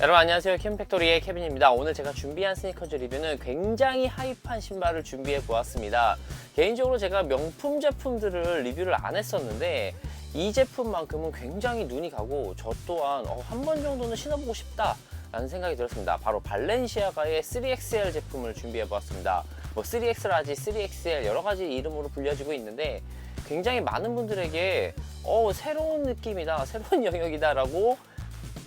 여러분 안녕하세요. 캠팩토리의 케빈입니다. 오늘 제가 준비한 스니커즈 리뷰는 굉장히 하이판 신발을 준비해 보았습니다. 개인적으로 제가 명품 제품들을 리뷰를 안 했었는데 이 제품만큼은 굉장히 눈이 가고 저 또한 어, 한 번 정도는 신어보고 싶다 라는 생각이 들었습니다. 바로 발렌시아가의 3XL 제품을 준비해 보았습니다. 뭐 3X라지 3XL 여러 가지 이름으로 불려지고 있는데 굉장히 많은 분들에게 어 새로운 느낌이다 새로운 영역이다 라고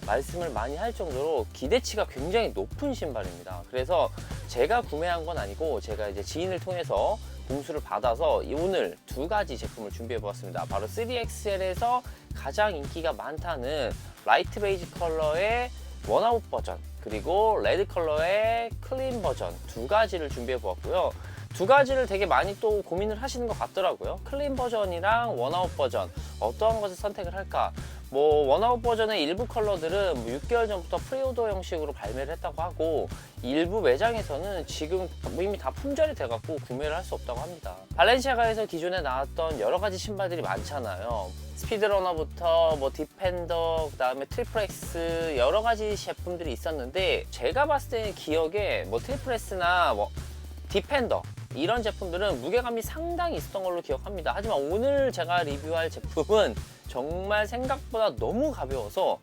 말씀을 많이 할 정도로 기대치가 굉장히 높은 신발입니다. 그래서 제가 구매한 건 아니고 제가 이제 지인을 통해서 공수를 받아서 이 오늘 두 가지 제품을 준비해 보았습니다. 바로 3XL에서 가장 인기가 많다는 라이트 베이지 컬러의 원아웃 버전 그리고 레드 컬러의 클린 버전 두 가지를 준비해 보았고요. 두 가지를 되게 많이 또 고민을 하시는 것 같더라고요. 클린 버전이랑 원아웃 버전 어떠한 것을 선택을 할까? 뭐 원아웃 버전의 일부 컬러들은 뭐 6개월 전부터 프리오더 형식으로 발매를 했다고 하고 일부 매장에서는 지금 이미 다 품절이 돼갖고 구매를 할 수 없다고 합니다. 발렌시아가에서 기존에 나왔던 여러 가지 신발들이 많잖아요. 스피드러너부터 뭐 디펜더 그다음에 트리플렉스 여러 가지 제품들이 있었는데 제가 봤을 때는 기억에 뭐 트리플렉스나 뭐 디펜더 이런 제품들은 무게감이 상당히 있었던 걸로 기억합니다. 하지만 오늘 제가 리뷰할 제품은 정말 생각보다 너무 가벼워서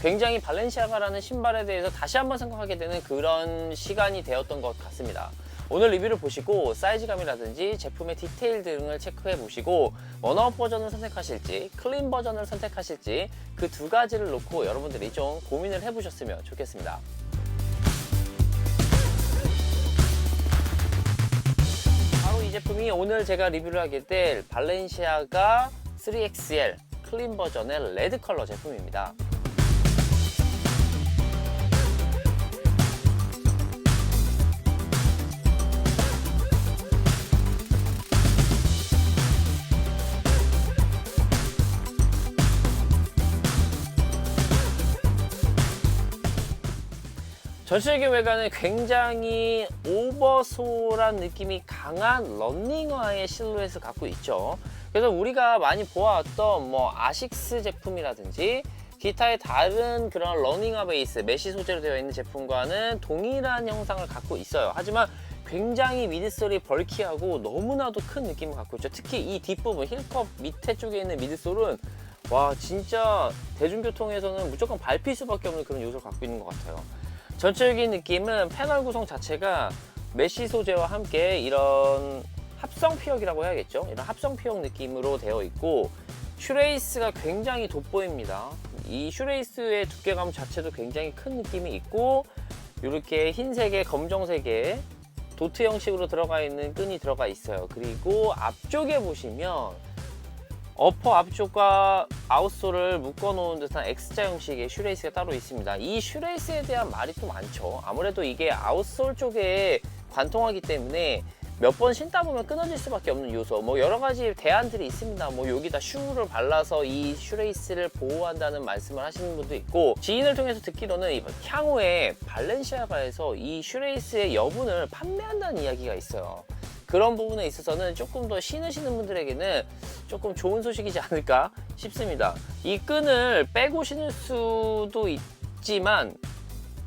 굉장히 발렌시아가라는 신발에 대해서 다시 한번 생각하게 되는 그런 시간이 되었던 것 같습니다. 오늘 리뷰를 보시고 사이즈감이라든지 제품의 디테일 등을 체크해 보시고 원아웃 버전을 선택하실지 클린 버전을 선택하실지 그 두 가지를 놓고 여러분들이 좀 고민을 해 보셨으면 좋겠습니다. 바로 이 제품이 오늘 제가 리뷰를 하게 될 발렌시아가 3XL 클린 버전의 레드 컬러 제품입니다. 전체적인 외관은 굉장히 오버솔한 느낌이 강한 런닝화의 실루엣을 갖고 있죠. 그래서 우리가 많이 보아왔던 뭐 아식스 제품이라든지 기타의 다른 그런 러닝화 베이스, 메쉬 소재로 되어 있는 제품과는 동일한 형상을 갖고 있어요. 하지만 굉장히 미드솔이 벌키하고 너무나도 큰 느낌을 갖고 있죠. 특히 이 뒷부분, 힐컵 밑에 쪽에 있는 미드솔은 와 진짜 대중교통에서는 무조건 밟힐 수밖에 없는 그런 요소를 갖고 있는 것 같아요. 전체적인 느낌은 패널 구성 자체가 메쉬 소재와 함께 이런 합성 피혁이라고 해야겠죠. 이런 합성 피혁 느낌으로 되어 있고 슈레이스가 굉장히 돋보입니다. 이 슈레이스의 두께감 자체도 굉장히 큰 느낌이 있고 이렇게 흰색에 검정색에 도트 형식으로 들어가 있는 끈이 들어가 있어요. 그리고 앞쪽에 보시면 어퍼 앞쪽과 아웃솔을 묶어 놓은 듯한 X자 형식의 슈레이스가 따로 있습니다. 이 슈레이스에 대한 말이 또 많죠. 아무래도 이게 아웃솔 쪽에 관통하기 때문에 몇 번 신다 보면 끊어질 수밖에 없는 요소. 뭐 여러 가지 대안들이 있습니다. 뭐 여기다 슈를 발라서 이 슈레이스를 보호한다는 말씀을 하시는 분도 있고 지인을 통해서 듣기로는 향후에 발렌시아가에서 이 슈레이스의 여분을 판매한다는 이야기가 있어요. 그런 부분에 있어서는 조금 더 신으시는 분들에게는 조금 좋은 소식이지 않을까 싶습니다. 이 끈을 빼고 신을 수도 있지만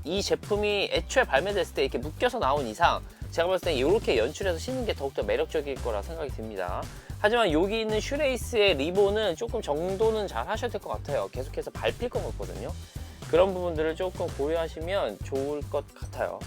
이 제품이 애초에 발매됐을 때 이렇게 묶여서 나온 이상 제가 봤을 때 이렇게 연출해서 신는 게 더욱더 매력적일 거라 생각이 듭니다. 하지만 여기 있는 슈레이스의 리본은 조금 정도는 잘 하셔야 될 것 같아요. 계속해서 밟힐 것 같거든요. 그런 부분들을 조금 고려하시면 좋을 것 같아요.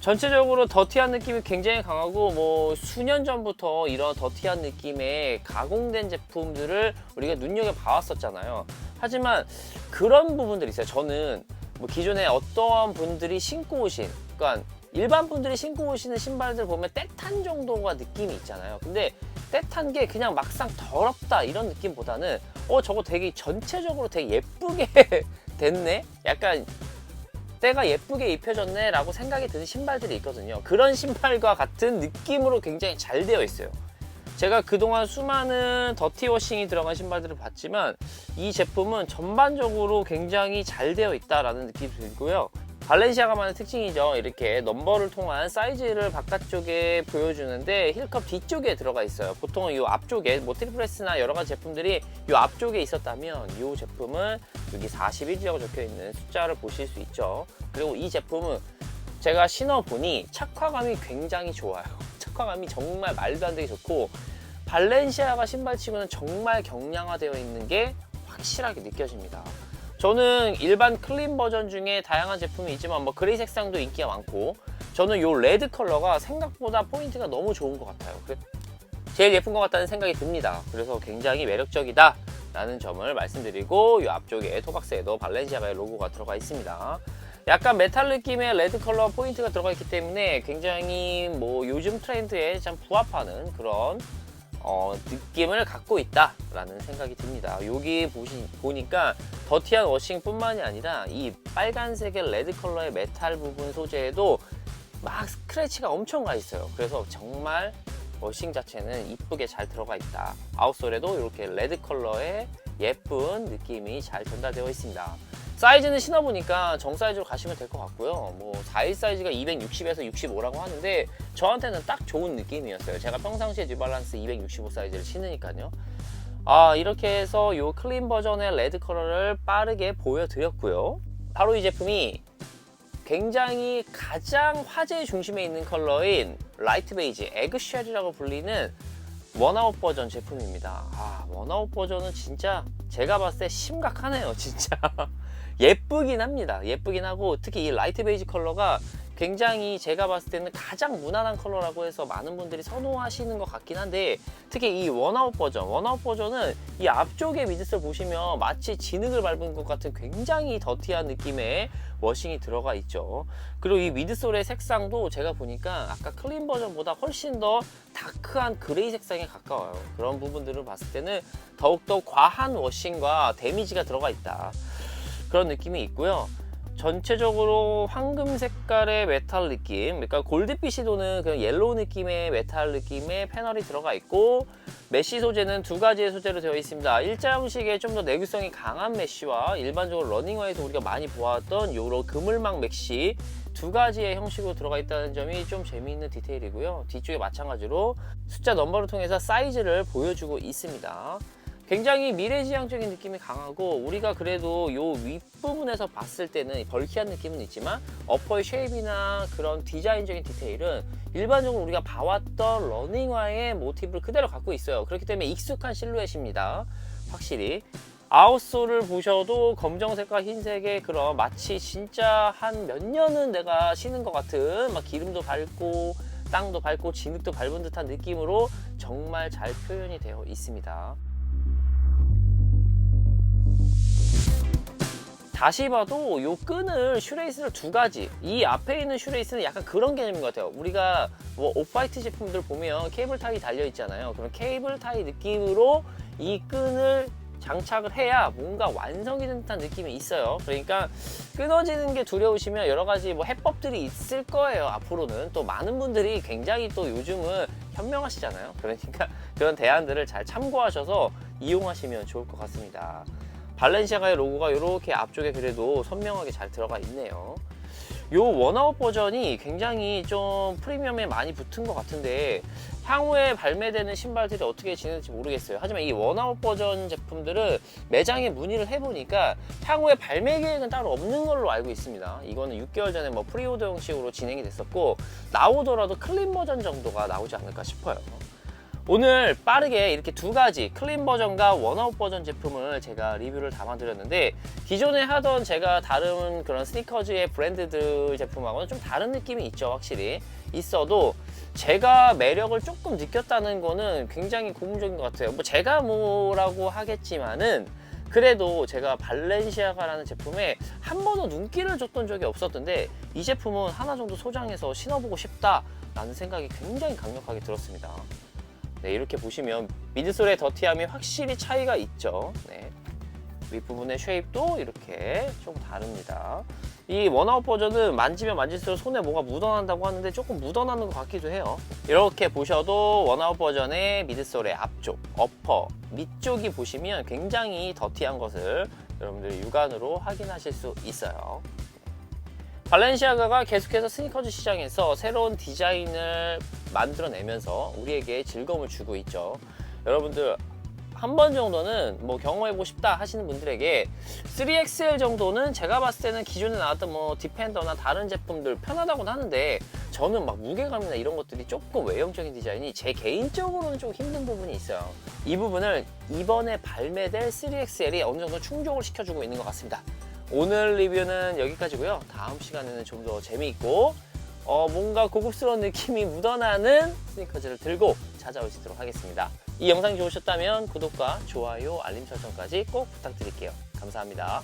전체적으로 더티한 느낌이 굉장히 강하고 뭐 수년 전부터 이런 더티한 느낌의 가공된 제품들을 우리가 눈여겨 봐왔었잖아요. 하지만 그런 부분들이 있어요. 저는 뭐 기존에 어떠한 분들이 신고 오신, 그러니까 일반 분들이 신고 오시는 신발들 보면 때탄 정도가 느낌이 있잖아요. 근데 때탄 게 그냥 막상 더럽다 이런 느낌보다는 어 저거 되게 전체적으로 되게 예쁘게 됐네. 약간 때가 예쁘게 입혀졌네 라고 생각이 드는 신발들이 있거든요 그런 신발과 같은 느낌으로 굉장히 잘 되어 있어요 제가 그동안 수많은 더티워싱이 들어간 신발들을 봤지만 이 제품은 전반적으로 굉장히 잘 되어 있다라는 느낌이 들고요 발렌시아가만의 특징이죠. 이렇게 넘버를 통한 사이즈를 바깥쪽에 보여주는데 힐컵 뒤쪽에 들어가 있어요. 보통은 이 앞쪽에 뭐 트리프레스나 여러 가지 제품들이 이 앞쪽에 있었다면 이 제품은 여기 41이라고 적혀 있는 숫자를 보실 수 있죠. 그리고 이 제품은 제가 신어보니 착화감이 굉장히 좋아요. 착화감이 정말 말도 안 되게 좋고 발렌시아가 신발치고는 정말 경량화되어 있는 게 확실하게 느껴집니다. 저는 일반 클린 버전 중에 다양한 제품이 있지만 뭐 그레이 색상도 인기가 많고 저는 이 레드 컬러가 생각보다 포인트가 너무 좋은 것 같아요. 그래- 제일 예쁜 것 같다는 생각이 듭니다. 그래서 굉장히 매력적이다 라는 점을 말씀드리고 이 앞쪽에 토박스에도 발렌시아가의 로고가 들어가 있습니다. 약간 메탈 느낌의 레드 컬러 포인트가 들어가 있기 때문에 굉장히 뭐 요즘 트렌드에 참 부합하는 그런 어, 느낌을 갖고 있다라는 생각이 듭니다. 여기 보시, 보니까 더티한 워싱뿐만이 아니라 이 빨간색의 레드 컬러의 메탈 부분 소재에도 막 스크래치가 엄청 가 있어요. 그래서 정말 워싱 자체는 이쁘게 잘 들어가 있다. 아웃솔에도 이렇게 레드 컬러의 예쁜 느낌이 잘 전달되어 있습니다. 사이즈는 신어보니까 정 사이즈로 가시면 될 것 같고요. 뭐 4일 사이즈가 260에서 65라고 하는데 저한테는 딱 좋은 느낌이었어요. 제가 평상시에 뉴발란스 265 사이즈를 신으니까요. 아 이렇게 해서 이 클린 버전의 레드 컬러를 빠르게 보여드렸고요. 바로 이 제품이 굉장히 가장 화제 중심에 있는 컬러인 라이트 베이지 에그쉘이라고 불리는 원아웃 버전 제품입니다. 아 원아웃 버전은 진짜 제가 봤을 때 심각하네요 진짜 예쁘긴 합니다. 예쁘긴 하고 특히 이 라이트 베이지 컬러가 굉장히 제가 봤을 때는 가장 무난한 컬러라고 해서 많은 분들이 선호하시는 것 같긴 한데 특히 이 원아웃 버전 원아웃 버전은 이 앞쪽에 미드솔 보시면 마치 진흙을 밟은 것 같은 굉장히 더티한 느낌의 워싱이 들어가 있죠. 그리고 이 미드솔의 색상도 제가 보니까 아까 클린 버전보다 훨씬 더 다크한 그레이 색상에 가까워요. 그런 부분들을 봤을 때는 더욱더 과한 워싱과 데미지가 들어가 있다 그런 느낌이 있고요 전체적으로 황금 색깔의 메탈 느낌, 그러니까 골드빛이 도는 그런 옐로우 느낌의 메탈 느낌의 패널이 들어가 있고 메쉬 소재는 두 가지의 소재로 되어 있습니다. 일자 형식의 좀 더 내구성이 강한 메쉬와 일반적으로 러닝화에서 우리가 많이 보았던 요런 그물망 메쉬 두 가지의 형식으로 들어가 있다는 점이 좀 재미있는 디테일이고요. 뒤쪽에 마찬가지로 숫자 넘버를 통해서 사이즈를 보여주고 있습니다. 굉장히 미래지향적인 느낌이 강하고 우리가 그래도 요 윗부분에서 봤을 때는 벌키한 느낌은 있지만 어퍼의 쉐입이나 그런 디자인적인 디테일은 일반적으로 우리가 봐왔던 러닝화의 모티브를 그대로 갖고 있어요. 그렇기 때문에 익숙한 실루엣입니다. 확실히. 아웃솔을 보셔도 검정색과 흰색의 그런 마치 진짜 한 몇 년은 내가 신은 것 같은 막 기름도 밟고 땅도 밟고 진흙도 밟은 듯한 느낌으로 정말 잘 표현이 되어 있습니다 다시 봐도 요 끈을 슈레이스를 두 가지 이 앞에 있는 슈레이스는 약간 그런 개념인 것 같아요. 우리가 뭐 오프화이트 제품들 보면 케이블 타이 달려 있잖아요. 그럼 케이블 타이 느낌으로 이 끈을 장착을 해야 뭔가 완성이 된 듯한 느낌이 있어요. 그러니까 끊어지는 게 두려우시면 여러 가지 뭐 해법들이 있을 거예요 앞으로는. 또 많은 분들이 굉장히 또 요즘은 현명하시잖아요. 그러니까 그런 대안들을 잘 참고하셔서 이용하시면 좋을 것 같습니다 발렌시아가의 로고가 이렇게 앞쪽에 그래도 선명하게 잘 들어가 있네요. 요 원아웃 버전이 굉장히 좀 프리미엄에 많이 붙은 것 같은데 향후에 발매되는 신발들이 어떻게 지낼지 모르겠어요. 하지만 이 원아웃 버전 제품들은 매장에 문의를 해보니까 향후에 발매 계획은 따로 없는 걸로 알고 있습니다. 이거는 6개월 전에 뭐 프리오더 형식으로 진행이 됐었고 나오더라도 클린 버전 정도가 나오지 않을까 싶어요. 오늘 빠르게 이렇게 두 가지 클린 버전과 원아웃 버전 제품을 제가 리뷰를 담아드렸는데 기존에 하던 제가 다른 그런 스니커즈의 브랜드들 제품하고는 좀 다른 느낌이 있죠 확실히. 있어도 제가 매력을 조금 느꼈다는 거는 굉장히 고무적인 것 같아요. 뭐 제가 뭐라고 하겠지만은 그래도 제가 발렌시아가라는 제품에 한 번도 눈길을 줬던 적이 없었던데 이 제품은 하나 정도 소장해서 신어보고 싶다라는 생각이 굉장히 강력하게 들었습니다 네, 이렇게 보시면 미드솔의 더티함이 확실히 차이가 있죠. 네. 윗부분의 쉐입도 이렇게 좀 다릅니다. 이 원아웃 버전은 만지면 만질수록 손에 뭐가 묻어난다고 하는데 조금 묻어나는 것 같기도 해요. 이렇게 보셔도 원아웃 버전의 미드솔의 앞쪽, 어퍼, 밑쪽이 보시면 굉장히 더티한 것을 여러분들 육안으로 확인하실 수 있어요. 발렌시아가가 계속해서 스니커즈 시장에서 새로운 디자인을 만들어내면서 우리에게 즐거움을 주고 있죠. 여러분들 한 번 정도는 뭐 경험해보고 싶다 하시는 분들에게 3XL 정도는 제가 봤을 때는 기존에 나왔던 뭐 디펜더나 다른 제품들 편하다고는 하는데 저는 막 무게감이나 이런 것들이 조금 외형적인 디자인이 제 개인적으로는 좀 힘든 부분이 있어요. 이 부분을 이번에 발매될 3XL이 어느 정도 충족을 시켜주고 있는 것 같습니다. 오늘 리뷰는 여기까지고요. 다음 시간에는 좀 더 재미있고 어, 뭔가 고급스러운 느낌이 묻어나는 스니커즈를 들고 찾아오시도록 하겠습니다. 이 영상이 좋으셨다면 구독과 좋아요, 알림 설정까지 꼭 부탁드릴게요. 감사합니다.